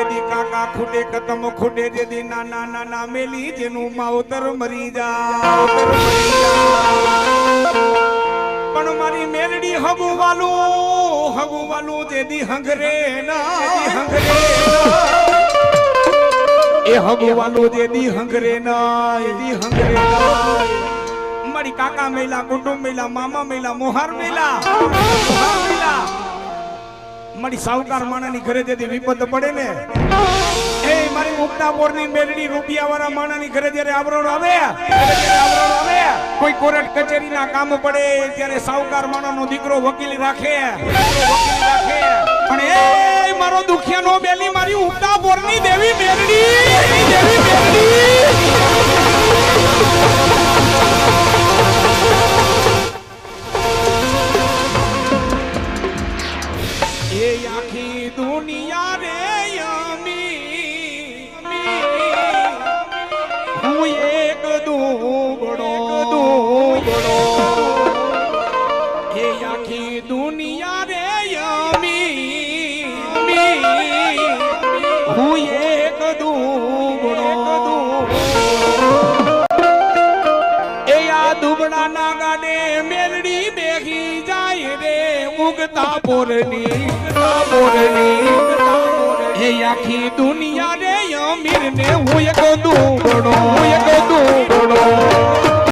જેદી કાકા ખૂટે, કદમ ખૂટે, જેદી નાના નાના મેલી, જેનું માવતર મરી જા. પણ મારી મેલડી હગુ વાલું હગુ વાલું જેદી હંગરે ના હંગરે. એ હગુ વાલું જેદી હંગરે ના એદી હંગરે મારી કાકા મેલા, કુટુંબ મેલા, મામા મેલા, મોહર મેલા મોહર મેલા મારી સાવકાર માણાની ઘરે જેથી વિપત પડે ને, એ મારી ઉગતા બોરની મેલડી રૂપિયા વાળા માણાની ઘરે જ્યારે આવરણ આવે આવરણ આવે, કોઈ કોર્ટ કચેરીના કામ પડે ત્યારે સાવકાર માણાનો દીકરો વકીલ રાખે વકીલ રાખે. પણ એ મારો દુખિયાનો બેલી મારી ઉગતા બોરની દેવી મેલડી દેવી એ આખી દુનિયા રે અમી હું એક દુબળો. દુબળો એ આખી દુનિયા રે અમી હું એક દુબળો. એ આ દુબળાના ગાડે મેલડી બેહી જાય રે. ઉગતા બોરની ઉગતા બોરની એ આખી દુનિયા રે અમીર ને હું એક દુબડો